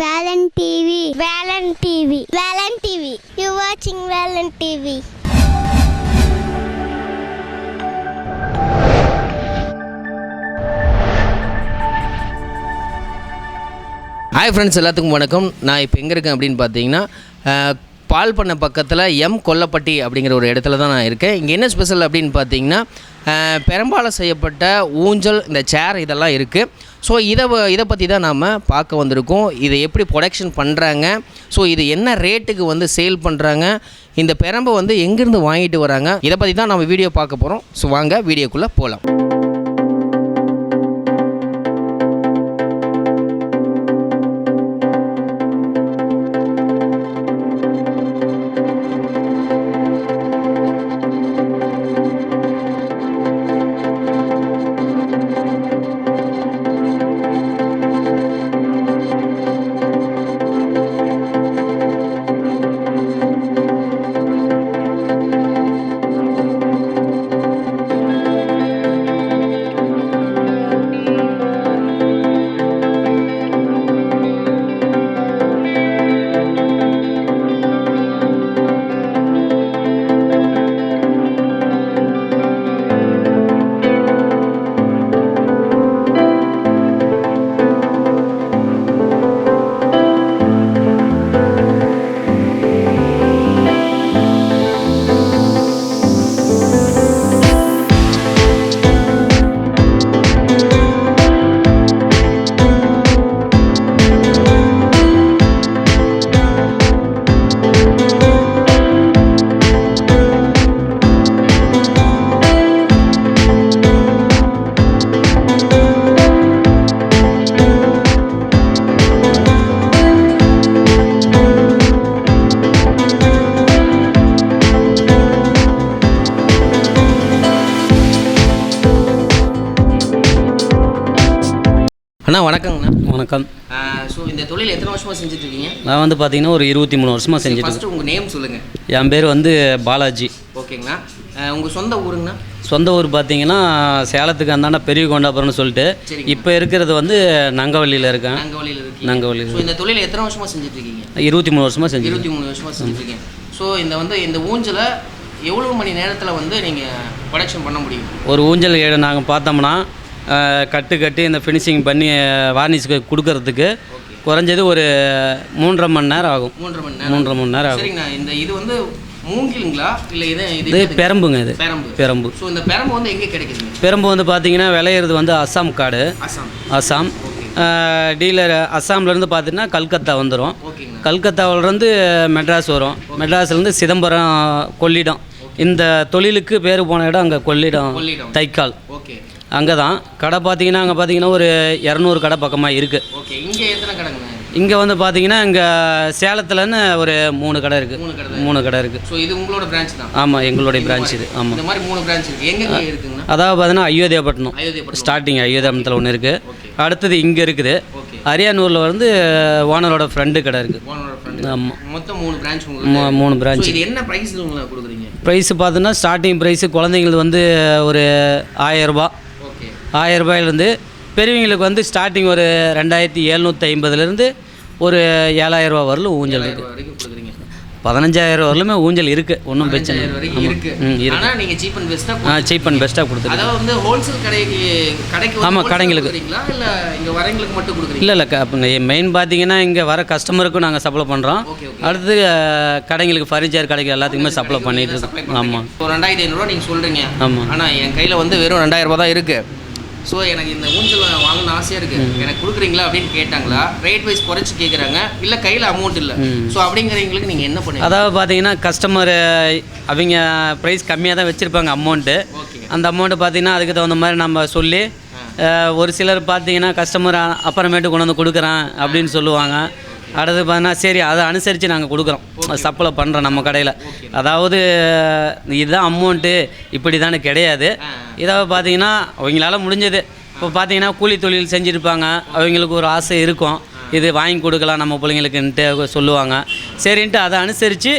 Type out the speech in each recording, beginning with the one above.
Velan TV Velan TV Velan TV. You வாட்சிங் Velan TV. Hi friends எல்லாத்துக்கும் வணக்கம். நான் இப்போ எங்கே இருக்கேன் அப்படின்னு பார்த்தீங்கன்னா பால் பண்ண பக்கத்தில் எம் கொல்லப்பட்டி அப்படிங்கிற ஒரு இடத்துல தான் நான் இருக்கேன். இங்கே என்ன ஸ்பெஷல் அப்படின்னு பார்த்தீங்கன்னா பெரும்பாலும் செய்யப்பட்ட ஊஞ்சல் இந்த சேர் இதெல்லாம் இருக்குது ஸோ இதை வ- இதை பற்றி தான் நாம் பார்க்க வந்திருக்கோம். இதை எப்படி ப்ரொடக்ஷன் பண்ணுறாங்க ஸோ இது என்ன ரேட்டுக்கு வந்து சேல் பண்ணுறாங்க இந்த பெரம்பை வந்து எங்கேருந்து வாங்கிட்டு வராங்க? இதை பற்றி தான் நம்ம வீடியோ பார்க்க போகிறோம் ஸோ வாங்க வீடியோக்குள்ளே போகலாம் அண்ணா வணக்கங்கண்ணா. வணக்கம். ஸோ இந்த தொழில் எத்தனை வருஷமாக செஞ்சுட்ருக்கீங்க? நான் வந்து பார்த்தீங்கன்னா ஒரு இருபத்தி மூணு வருஷமாக செஞ்சுட்டு ஃபஸ்ட்டு உங்கள் நேம் சொல்லுங்கள். என் பேர் வந்து பாலாஜி. ஓகேங்கண்ணா உங்கள் சொந்த ஊருங்கண்ணா? சொந்த ஊர் பார்த்தீங்கன்னா சேலத்துக்கு அந்தாண்ட பெரிய கொண்டாபுரம்னு சொல்லிட்டு. இப்போ இருக்கிறது வந்து நங்கவள்ளியில் இருக்கேன். நாங்கவழியில் இருக்கீங்க. நங்கவள்ளி ஸோ இந்த தொழில் எத்தனை வருஷமாக செஞ்சுட்டு இருக்கீங்க இருபத்தி மூணு வருஷமாக செஞ்சு இருபத்தி மூணு வருஷமாக செஞ்சுட்டு இருக்கீங்க ஸோ இந்த வந்து இந்த ஊஞ்சலை எவ்வளோ மணி நேரத்தில் வந்து நீங்கள் ப்ரொடக்ஷன் பண்ண முடியும்? ஒரு ஊஞ்சல் நாங்கள் பார்த்தோம்னா கட்டு கட்டி இந்த ஃபினிஷிங் பண்ணி வார்னிஷ்க்கு கொடுக்கறதுக்கு குறைஞ்சது ஒரு மூன்றரை மணி நேரம் ஆகும். மூன்றரை மணி நேரம். மூன்றரை மணி நேரம் ஆகும். இந்த இது வந்து மூங்கிலுங்களா? இல்லை இது இது? பெரம்புங்க இது. பெரம்பு. பெரம்பு. ஸோ இந்த பெரம்பு வந்து எங்கே கிடைக்குதுங்க? பெரம்பு வந்து பார்த்தீங்கன்னா விளையிறது வந்து அஸ்ஸாம் காடு. அசாம். அஸ்ஸாம் டீலர் அஸ்ஸாம்லேருந்து பார்த்தீங்கன்னா கல்கத்தா வந்துடும் கல்கத்தாவிலேருந்து மெட்ராஸ் வரும். மெட்ராஸ்லேருந்து சிதம்பரம் கொள்ளிடம். இந்த தொழிலுக்கு பேர் போன இடம் அங்கே கொள்ளிடம். தைக்கால். அங்கே தான் கடை பார்த்தீங்கன்னா அங்கே பார்த்தீங்கன்னா ஒரு இரநூறு கடை பக்கமாக இருக்குது ஓகே இங்கே எத்தனை கடைங்கண்ணா இங்கே வந்து பார்த்தீங்கன்னா இங்கே சேலத்துலன்னு ஒரு மூணு கடை இருக்குது மூணு கடை. மூணு கடை இருக்குது ஸோ இது உங்களோட பிரான்ச் தான்? ஆமாம் எங்களுடைய பிரான்ச் இது. ஆமாம் இந்த மாதிரி மூணு பிரான்ச் இருக்கு. எங்கெங்க இருக்குங்கண்ணா அதாவது பார்த்தீங்கன்னா அயோத்தியாப்பட்டினம் ஸ்டார்டிங் அயோத்தியாபட்டினத்தில் ஒன்று இருக்குது அடுத்தது இங்கே இருக்குது. அரியானூரில் வந்து ஓனரோட ஃப்ரெண்டு கடை இருக்குது ஆமாம் மொத்தம் மூணு பிரான்ச் மூணு பிரான்ச் இது என்ன ப்ரைஸ் உங்களுக்கு கொடுக்குறீங்க? ப்ரைஸ் பார்த்தோன்னா ஸ்டார்டிங் ப்ரைஸு குழந்தைங்களுக்கு வந்து ஒரு ஆயரரூபா ஓகே ஆயரரூபாயிலேருந்து பெரியவங்களுக்கு வந்து ஸ்டார்டிங் ஒரு ரெண்டாயிரத்தி எழுநூற்றி ஐம்பதுலேருந்து ஒரு ஏழாயிரரூபா வரலும் ஊஞ்சல் இருக்குது கொடுக்குறீங்க. பதினஞ்சாயிரம் வரலுமே ஊஞ்சல் இருக்குது ஒன்றும் பிரச்சனை பதினஞ்சாயிரம் இல்லை வரைக்கும் இருக்கு. ம் இருக்கு. ஆனா நீங்க சீப் அண்ட் பெஸ்ட்டா ஆ சீப் அண்ட் பெஸ்ட்டாக கொடுத்துருக்கு அதாவது வந்து ஹோல்சேல் கடைக்கு கடைக்கு ஆமா, கடைங்களுக்கு. இல்ல இங்க வரவங்களுக்கு மட்டும் கொடுக்குறீங்களா? இல்லை இல்லை மெயின் பார்த்தீங்கன்னா இங்கே வர கஸ்டமருக்கும் நாங்கள் சப்ளை பண்ணுறோம் அடுத்து கடைங்களுக்கு ஃபர்னிச்சர் கடைக்கு எல்லாத்துக்குமே சப்ளை பண்ணிட்டு இருக்கோம். ஆமாம் ஒரு ரெண்டாயிரத்தி ஐநூறுரூவா நீங்க சொல்றீங்க. ஆமாம் ஆனா என் கையில வந்து வெறும் ரெண்டாயிரம் ரூபாய் தான் இருக்கு. ஸோ எனக்கு இந்த ஊஞ்சல் வாங்கணும்னு ஆசையாக இருக்குது எனக்கு கொடுக்குறீங்களா அப்படின்னு கேட்டாங்களா? ரேட் வைஸ் குறைச்சி கேட்குறாங்க இல்லை கையில் அமௌண்ட் இல்லை. ஸோ அப்படிங்கிறவங்களுக்கு நீங்கள் என்ன பண்ணுங்க அதாவது பார்த்தீங்கன்னா கஸ்டமர் அவங்க ப்ரைஸ் கம்மியாக தான் வச்சுருப்பாங்க அமௌண்ட்டு அந்த அமௌண்ட்டு பார்த்தீங்கன்னா அதுக்கு தகுந்த மாதிரி நம்ம சொல்லி ஒரு சிலர் பார்த்தீங்கன்னா கஸ்டமர் அப்புறமேட்டு கொண்டு வந்து கொடுக்குறேன் அப்படின்னு சொல்லுவாங்க. அடுத்து பார்த்தீங்கன்னா சரி அதை அனுசரித்து நாங்கள் கொடுக்குறோம். சப்ளை பண்ணுறோம் நம்ம கடையில். அதாவது இதுதான் அமௌண்ட்டு இப்படி தானே கிடையாது. இதாவது பார்த்தீங்கன்னா அவங்களால முடிஞ்சது. இப்போ பார்த்தீங்கன்னா கூலி தொழில் செஞ்சுருப்பாங்க. அவங்களுக்கு ஒரு ஆசை இருக்கும். இது வாங்கி கொடுக்கலாம் நம்ம பிள்ளைங்களுக்குன்ட்டு சொல்லுவாங்க. சரின்ட்டு அதை அனுசரித்து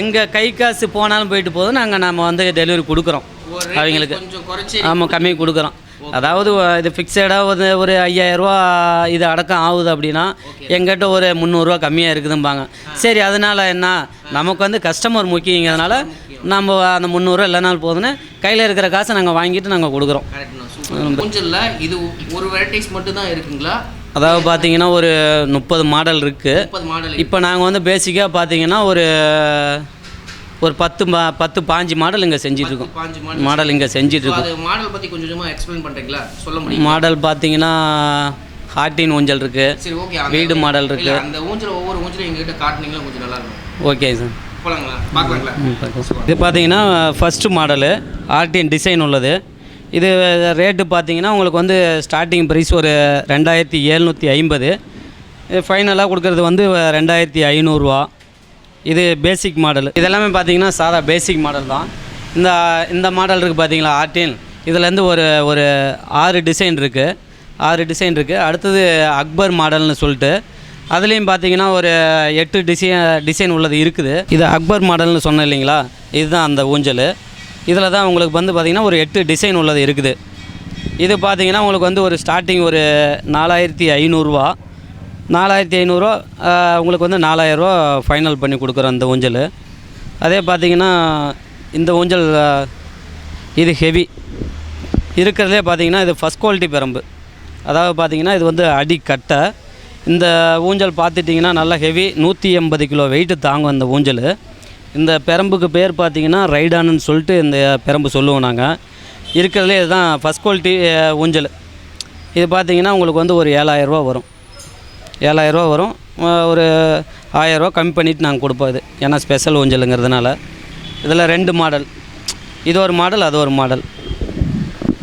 எங்கள் கை காசு போனாலும் போயிட்டு போதும். நாங்கள் நம்ம வந்து டெலிவரி கொடுக்குறோம். அவங்களுக்கு. ஆமாம் கம்மி கொடுக்குறோம். அதாவது இது ஃபிக்ஸடாக ஒரு ஒரு ஐயாயிரரூவா இது அடக்கம் ஆகுது அப்படின்னா எங்கிட்ட ஒரு முந்நூறுரூவா கம்மியாக இருக்குதும்பாங்க. சரி அதனால என்ன? நமக்கு வந்து கஸ்டமர் முக்கியங்கிறதுனால நம்ம அந்த முந்நூறுரூவா இல்லைனாலும் போதுன்னு கையில் இருக்கிற காசை நாங்கள் வாங்கிட்டு நாங்கள் கொடுக்குறோம். ஊஞ்சலில் இது ஒரு வெரைட்டிஸ் மட்டும் தான் இருக்குங்களா? அதாவது பார்த்தீங்கன்னா ஒரு முப்பது மாடல் இருக்குது இப்போ நாங்கள் வந்து பேசிக்காக பார்த்தீங்கன்னா ஒரு ஒரு பத்து மா பத்து பாஞ்சு மாடல் இங்கே செஞ்சிட்ருக்கோம். மாடல் இங்கே செஞ்சிட்ருக்கோம். மாடல் பற்றி கொஞ்சம் கொஞ்சமாக எக்ஸ்பிளைன் பண்ணுறீங்களா சொல்ல முடியும்? மாடல் பார்த்தீங்கன்னா ஹார்டின் ஊஞ்சல் இருக்குது சரி ஓகே வீடு மாடல் இருக்கு. இல்ல, அந்த ஊஞ்சல் ஒவ்வொரு ஊஞ்சலும் எங்ககிட்ட காட்டுனீங்களா? கொஞ்சம் நல்லா இருக்கும். ஓகே சார் இது பார்த்தீங்கன்னா ஃபஸ்ட்டு மாடலு ஆர்டிஎன் டிசைன் உள்ளது. இது ரேட்டு பார்த்தீங்கன்னா உங்களுக்கு வந்து ஸ்டார்டிங் ப்ரைஸ் ஒரு ரெண்டாயிரத்தி எழுநூற்றி ஐம்பது. ஃபைனலாக கொடுக்குறது வந்து ரெண்டாயிரத்தி ஐநூறுரூவா இது பேசிக் மாடல் இதெல்லாமே பார்த்தீங்கன்னா சாதா பேசிக் மாடல் தான். இந்த இந்த மாடல் இருக்குது பார்த்தீங்களா ஆர்டின் இதுலேருந்து ஒரு ஒரு ஆறு டிசைன் இருக்குது ஆறு டிசைன் இருக்குது அடுத்தது அக்பர் மாடல்னு சொல்லிட்டு. அதுலேயும் பார்த்தீங்கன்னா ஒரு எட்டு டிசைன் டிசைன் உள்ளது இருக்குது. இது அக்பர் மாடல்னு சொன்னேன் இல்லைங்களா? இதுதான் அந்த ஊஞ்சல். இதில் தான் உங்களுக்கு வந்து பார்த்திங்கன்னா ஒரு எட்டு டிசைன் உள்ளது இருக்குது. இது பார்த்தீங்கன்னா உங்களுக்கு வந்து ஒரு ஸ்டார்டிங் ஒரு நாலாயிரத்தி ஐநூறுரூவா நாலாயிரத்தி ஐநூறுரூவா உங்களுக்கு வந்து நாலாயிரரூவா ஃபைனல் பண்ணி கொடுக்குறோம் அந்த ஊஞ்சல். அதே பார்த்தீங்கன்னா இந்த ஊஞ்சல் இது ஹெவி இருக்கிறதுலே பார்த்தீங்கன்னா இது ஃபஸ்ட் குவாலிட்டி பெரம்பு. அதாவது பார்த்தீங்கன்னா இது வந்து அடி கட்டை இந்த ஊஞ்சல் பார்த்துட்டிங்கன்னா நல்லா ஹெவி நூற்றி எண்பது கிலோ வெயிட்டு தாங்கும் அந்த ஊஞ்சல். இந்த பெரம்புக்கு பேர் பார்த்தீங்கன்னா ரைடானுன்னு சொல்லிட்டு இந்த பெரம்பு சொல்லுவோம் நாங்கள் இருக்கிறதுலே இதுதான் ஃபஸ்ட் குவாலிட்டி ஊஞ்சல். இது பார்த்தீங்கன்னா உங்களுக்கு வந்து ஒரு ஏழாயிரரூவா வரும். ஏழாயிரரூவா வரும். ஒரு ஆயிரரூவா கம்மி பண்ணிவிட்டு நாங்கள் கொடுப்போம் இது. ஏன்னா ஸ்பெஷல் ஊஞ்சலுங்கிறதுனால. இதில் ரெண்டு மாடல் இது ஒரு மாடல் அது ஒரு மாடல்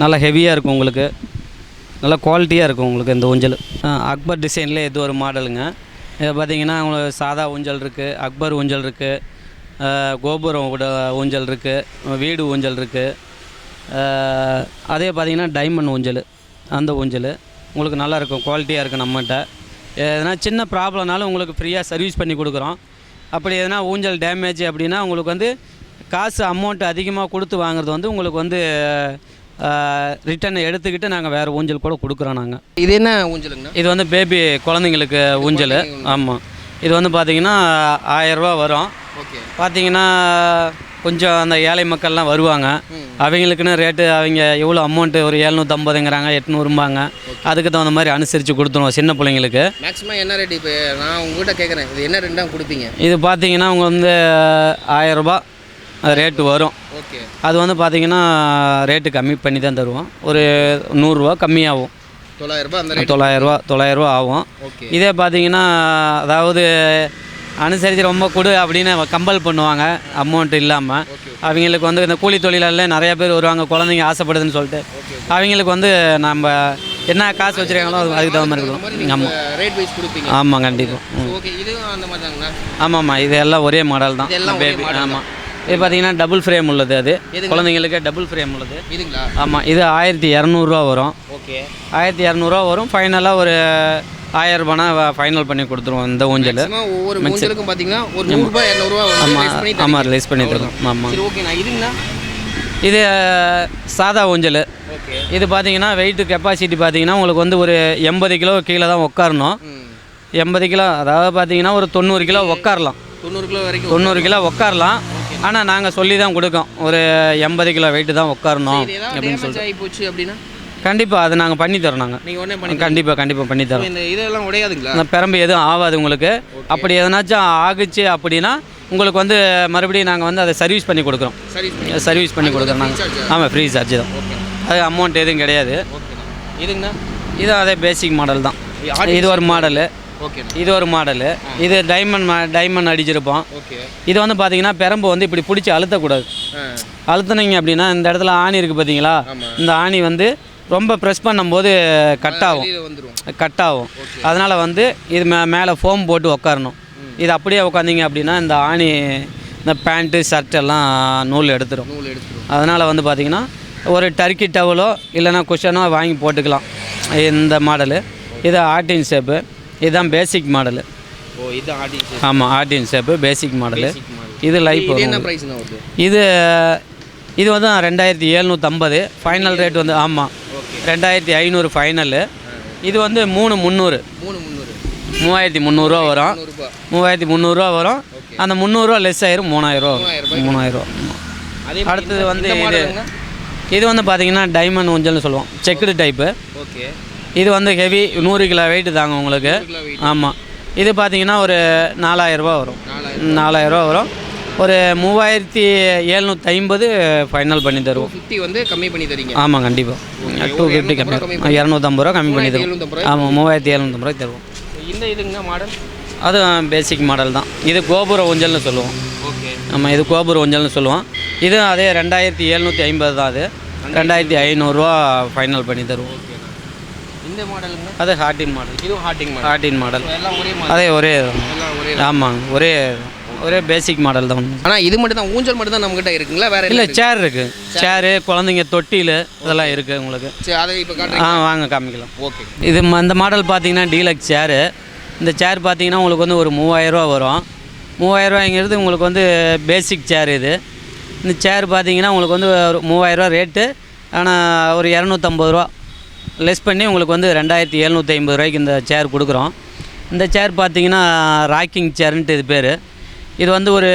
நல்லா ஹெவியாக இருக்கும் உங்களுக்கு. நல்லா குவாலிட்டியாக இருக்கும் உங்களுக்கு இந்த ஊஞ்சல். அக்பர் டிசைனில் இது ஒரு மாடலுங்க இதை பார்த்தீங்கன்னா உங்களுக்கு சாதா ஊஞ்சல் இருக்குது அக்பர் ஊஞ்சல் இருக்குது கோபுரம் கூட ஊஞ்சல் இருக்குது வீடு ஊஞ்சல் இருக்குது அதே பார்த்தீங்கன்னா டைமண்ட் ஊஞ்சல். அந்த ஊஞ்சல். உங்களுக்கு நல்லாயிருக்கும் குவாலிட்டியாக இருக்கும் நம்மகிட்ட. எதனா சின்ன ப்ராப்ளம்னாலும் உங்களுக்கு ஃப்ரீயாக சர்வீஸ் பண்ணி கொடுக்குறோம். அப்படி எதனா ஊஞ்சல் டேமேஜ் அப்படின்னா உங்களுக்கு வந்து காசு அமௌண்ட் அதிகமாக கொடுத்து வாங்குறது வந்து உங்களுக்கு வந்து ரிட்டன் எடுத்துக்கிட்டு நாங்கள் வேறு ஊஞ்சல் கூட கொடுக்குறோம் நாங்கள் இது என்ன ஊஞ்சலுங்கண்ணா? இது வந்து பேபி குழந்தைங்களுக்கு ஊஞ்சல். ஆமாம் இது வந்து பார்த்தீங்கன்னா ஆயரூவா வரும். ஓகே. பார்த்தீங்கன்னா கொஞ்சம் அந்த ஏழை மக்கள்லாம் வருவாங்க. அவங்களுக்குன்னு ரேட்டு அவங்க எவ்வளோ அமௌண்ட்டு ஒரு எழுநூற்றம்பதுங்கிறாங்க எட்நூறும்பாங்க. அதுக்கு தகுந்த மாதிரி அனுசரித்து கொடுத்துருவோம் சின்ன பிள்ளைங்களுக்கு. மேக்ஸிமம் என்ன ரேட் இப்போ? நான் உங்ககிட்ட கேட்குறேன் இது என்ன ரெண்டாக கொடுப்பீங்க? இது பார்த்தீங்கன்னா அவங்க வந்து ஆயரூபா ரேட்டு வரும். ஓகே அது வந்து பார்த்தீங்கன்னா ரேட்டு கம்மி பண்ணி தான் தருவோம். ஒரு நூறுரூவா கம்மியாகும். தொள்ளாயிரம் ரூபாய் அந்த ரேட் தொள்ளாயிரரூவா தொள்ளாயிரரூவா ஆகும். இதே பார்த்தீங்கன்னா அதாவது அனுசரித்து ரொம்ப கொடு அப்படின்னு கம்பல் பண்ணுவாங்க அமௌண்ட் இல்லாமல் அவங்களுக்கு வந்து இந்த கூலி தொழிலாளர்ல நிறைய பேர் வருவாங்க குழந்தைங்க ஆசைப்படுதுன்னு சொல்லிட்டு. அவங்களுக்கு வந்து நம்ம என்ன காசு வச்சுருக்காங்களோ அது அதுக்கு தகுந்த மாதிரி இருக்கும் ஆமாம் ரேட் வைஸ் கொடுப்பீங்க. ஆமாம் கண்டிப்பாக ஓகே இதுவும் அந்த மாதிரி தாங்கண்ணா ஆமாம்மா இது எல்லாம் ஒரே மாடல் தான். பேபி. ஆமாம் இது பார்த்தீங்கன்னா டபுள் ஃப்ரேம் உள்ளது அது? குழந்தைங்களுக்கு டபுள் ஃப்ரேம் உள்ளது. இதுங்களா? ஆமாம் இது ஆயிரத்தி இரநூறுவா வரும். ஓகே. ஆயிரத்தி இரநூறுவா வரும். ஃபைனலாக ஒரு ஆயிரம் ரூபானா ஃபைனல் பண்ணி கொடுத்துருவோம் இந்த ஊஞ்சல். ஒவ்வொரு ஊஞ்சலுக்கும் பார்த்தீங்கன்னா ஒரு நூறுரூபா இரநூறுவா ஆமாம் ஆமாம். ரிலீஸ் பண்ணி தருவோம். ஆமாம் சரி ஓகேண்ணா இதுங்கண்ணா இது சாதா ஊஞ்சல். இது பார்த்தீங்கன்னா வெயிட் கெப்பாசிட்டி பார்த்தீங்கன்னா உங்களுக்கு வந்து ஒரு எண்பது கிலோ கீழே தான் உட்காரணும் எண்பது கிலோ அதாவது பார்த்தீங்கன்னா ஒரு தொண்ணூறு கிலோ உட்காரலாம் தொண்ணூறு கிலோ வரைக்கும் தொண்ணூறு கிலோ உட்காரலாம் ஆனால் நாங்கள் சொல்லி தான் கொடுக்கோம். ஒரு எண்பது கிலோ வெயிட்டு தான் உட்காரணும் அப்படின்னு ஆகி போச்சு அப்படின்னா? கண்டிப்பாக அது நாங்கள் பண்ணி தரோம் நாங்கள் நீங்கள் உடனே பண்ணி கண்டிப்பாக கண்டிப்பாக பண்ணி தரோம். இந்த இதெல்லாம் உடையாதுங்களா? அந்த பெரம்பு எதுவும் ஆகாது உங்களுக்கு. அப்படி எதனாச்சும் ஆகுச்சு அப்படின்னா உங்களுக்கு வந்து மறுபடியும் நாங்கள் வந்து அதை சர்வீஸ் பண்ணி கொடுக்குறோம். சர்வீஸ் பண்ணி கொடுக்குறோம். நாங்கள் ஆமாம் ஃப்ரீ சார்ஜ் தான். அது அமௌண்ட் எதுவும் கிடையாது. இதுங்கண்ணா? இது அதே பேசிக் மாடல் தான். இது ஒரு மாடலு இது ஒரு மாடலு இது டைமண்ட் டைமண்ட் அடிச்சிருப்போம். இது வந்து பார்த்தீங்கன்னா பெரம்பு வந்து இப்படி பிடிச்சி அழுத்தக்கூடாது. அழுத்துனீங்க அப்படின்னா இந்த இடத்துல ஆணி இருக்குது பார்த்தீங்களா இந்த ஆணி வந்து ரொம்ப ப்ரெஸ் பண்ணும்போது கட் ஆகும் கட் ஆகும் அதனால் வந்து இது மே மேலே ஃபோம் போட்டு உட்காரணும் இது அப்படியே உட்காந்தீங்க அப்படின்னா இந்த ஆணி இந்த பேண்ட்டு ஷர்ட் எல்லாம் நூல் எடுத்துரும். அதனால் வந்து பார்த்திங்கன்னா ஒரு டர்க்கி டவலோ இல்லைன்னா குஷனோ வாங்கி போட்டுக்கலாம். இந்த மாடலு இது ஆர்டின் ஷேப்பு இதுதான் பேசிக் மாடலு ஆமாம் ஆர்டின் ஷேப்பு பேசிக் மாடலு. இது லைஃப் இது இது வந்து ரெண்டாயிரத்தி எழுநூற்றம்பது ஃபைனல் ரேட் வந்து ஆமாம் ரெண்டாயிரத்தி ஐநூறு ஃபைனலு இது வந்து மூணு முந்நூறு. மூணு முந்நூறு. மூவாயிரத்தி முந்நூறுரூவா வரும். மூவாயிரத்தி முந்நூறுரூவா வரும். அந்த முந்நூறுரூவா லெஸ் ஆயிரும் மூணாயிரரூவா வரும். மூணாயிரரூவா அடுத்தது வந்து இது இது வந்து பார்த்தீங்கன்னா டைமண்ட் ஊஞ்சல்னு சொல்லுவோம். செக்குடு டைப்பு ஓகே. இது வந்து ஹெவி நூறு கிலோ வெயிட் தாங்க உங்களுக்கு. ஆமாம் இது பார்த்தீங்கன்னா ஒரு நாலாயிரரூபா வரும். நாலாயிரரூபா வரும். ஒரு மூவாயிரத்தி எழுநூற்றி ஐம்பது ஃபைனல் பண்ணி தருவோம். ஃபிஃப்டி வந்து கம்மி பண்ணி தரீங்க. ஆமாம் கண்டிப்பாக டூ ஃபிஃப்டி கம்மி. இரநூத்தம்பது ரூபா கம்மி பண்ணி தருவோம். ஆமாம் மூவாயிரத்தி எழுநூத்தம்பது ரூபாய் தருவோம். இந்த இதுங்க மாடல் அது பேசிக் மாடல் தான். இது கோபுர ஊஞ்சல்னு சொல்லுவோம். ஓகே. ஆமாம் இது கோபுர ஊஞ்சல்னு சொல்லுவோம். இது அதே ரெண்டாயிரத்தி எழுநூற்றி ஐம்பது தான் அது. ரெண்டாயிரத்தி ஐநூறுரூவா ஃபைனல் பண்ணி தருவோம். இந்த மாடலுங்க அது ஹார்டின் மாடல் இதுவும் ஹாட்டிங் மாடல் ஹார்டின் மாடல் அதே ஒரே ஆமாங்க ஒரே ஒரே பேசிக் மாடல் தான். ஆனால் இது மட்டும் தான் ஊஞ்சல் மட்டும் தான் நம்மகிட்ட இருக்குங்களா? வேற இல்லை சேர் இருக்குது சேரு குழந்தைங்க தொட்டில் இதெல்லாம் இருக்குது உங்களுக்கு. சரி அதை இப்போ ஆ வாங்க காமிக்கலாம். ஓகே. இது இந்த மாடல் பார்த்தீங்கன்னா டீலக்ஸ் சேரு இந்த சேர் பார்த்தீங்கன்னா உங்களுக்கு வந்து ஒரு மூவாயிரரூவா வரும். மூவாயிரரூவாங்கிறது உங்களுக்கு வந்து பேசிக் சேர் இது. இந்த சேர் பார்த்தீங்கன்னா உங்களுக்கு வந்து ஒரு மூவாயிரரூவா ரேட்டு ஆனால் ஒரு இரநூத்தம்பது ரூபா. லெஸ் பண்ணி உங்களுக்கு வந்து ரெண்டாயிரத்தி எழுநூற்றி ஐம்பது ரூபாய்க்கு இந்த சேர் கொடுக்குறோம். இந்த சேர் பார்த்தீங்கன்னா ராக்கிங் சேர்ன்ட்டு இது பேர். இது வந்து ஒரு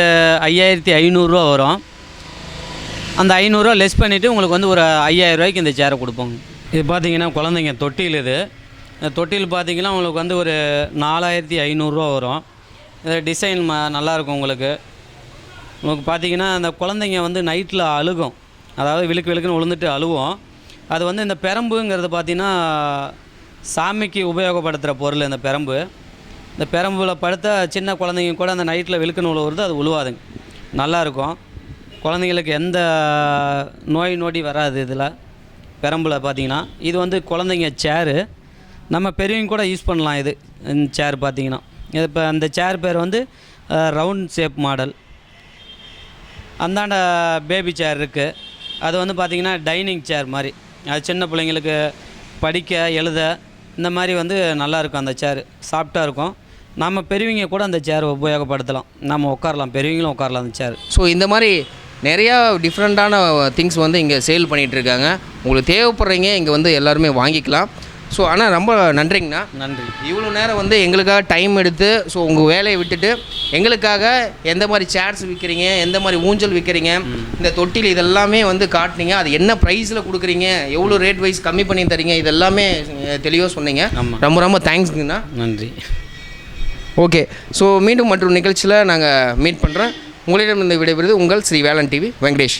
ஐயாயிரத்தி ஐநூறுரூவா வரும். அந்த ஐநூறுரூவா லெஸ் பண்ணிவிட்டு உங்களுக்கு வந்து ஒரு ஐயாயிரம் ரூபாய்க்கு இந்த சேரை கொடுப்போங்க. இது பார்த்தீங்கன்னா குழந்தைங்க தொட்டில் இது. இந்த தொட்டில் பார்த்தீங்கன்னா உங்களுக்கு வந்து ஒரு நாலாயிரத்தி ஐநூறுரூவா வரும். இது டிசைன் ம நல்லாயிருக்கும் உங்களுக்கு. உங்களுக்கு பார்த்தீங்கன்னா அந்த குழந்தைங்க வந்து நைட்டில் அழுகும். அதாவது விழுக்கு விழுக்குன்னு விழுந்துட்டு அழுவோம். அது வந்து இந்த பெரம்புங்கிறது பார்த்திங்கன்னா சாமிக்கு உபயோகப்படுத்துகிற பொருள் இந்த பெரம்பு. இந்த பெரம்பில் படுத்தா சின்ன குழந்தைங்க கூட அந்த நைட்டில் விழுக்குன்னு வருது அது உழுவாதுங்க. நல்லாயிருக்கும் குழந்தைங்களுக்கு எந்த நோய் நொடி வராது இதில் பெரம்பில் பார்த்தீங்கன்னா இது வந்து குழந்தைங்க சேரு நம்ம பெரியவங்க கூட யூஸ் பண்ணலாம் இது இந்த சேர் பார்த்தீங்கன்னா இது இப்போ அந்த சேர் பேர் வந்து ரவுண்ட் ஷேப் மாடல் அந்தாண்ட பேபி சேர் இருக்குது அது வந்து பார்த்திங்கன்னா டைனிங் சேர் மாதிரி. அது சின்ன பிள்ளைங்களுக்கு படிக்க எழுத இந்த மாதிரி வந்து நல்லா இருக்கும் அந்த சேர் சாஃப்டாக இருக்கும். நம்ம பெரியவங்க கூட அந்த சேர் உபயோகப்படுத்தலாம். நம்ம உட்காரலாம் பெரியவங்களும் உட்காரலாம் அந்த சேர் ஸோ இந்த மாதிரி நிறையா டிஃப்ரெண்ட்டான திங்ஸ் வந்து இங்கே சேல் பண்ணிகிட்டு இருக்காங்க. உங்களுக்கு தேவைப்படுறீங்க இங்கே வந்து எல்லாருமே வாங்கிக்கலாம். ஸோ ஆனால் ரொம்ப நன்றிங்கண்ணா. நன்றி. இவ்வளோ நேரம் வந்து எங்களுக்காக டைம் எடுத்து ஸோ உங்கள் வேலையை விட்டுட்டு எங்களுக்காக எந்த மாதிரி சேர்ஸ் விற்கிறீங்க எந்த மாதிரி ஊஞ்சல் விற்கிறீங்க இந்த தொட்டில் இதெல்லாமே வந்து காட்டுனீங்க. அது என்ன ப்ரைஸில் கொடுக்குறீங்க எவ்வளோ ரேட் வைஸ் கம்மி பண்ணி தரீங்க இதெல்லாமே தெளிவாக சொன்னீங்க. ரொம்ப ரொம்ப தேங்க்ஸ்ங்கண்ணா நன்றி. ஓகே. ஸோ மீண்டும் மற்றொரு நிகழ்ச்சியில் நாங்கள் மீட் பண்ணுறோம் உங்களிடம் இந்த விடைபெறுவது உங்கள் ஸ்ரீ வேலன் டிவி வெங்கடேஷ்.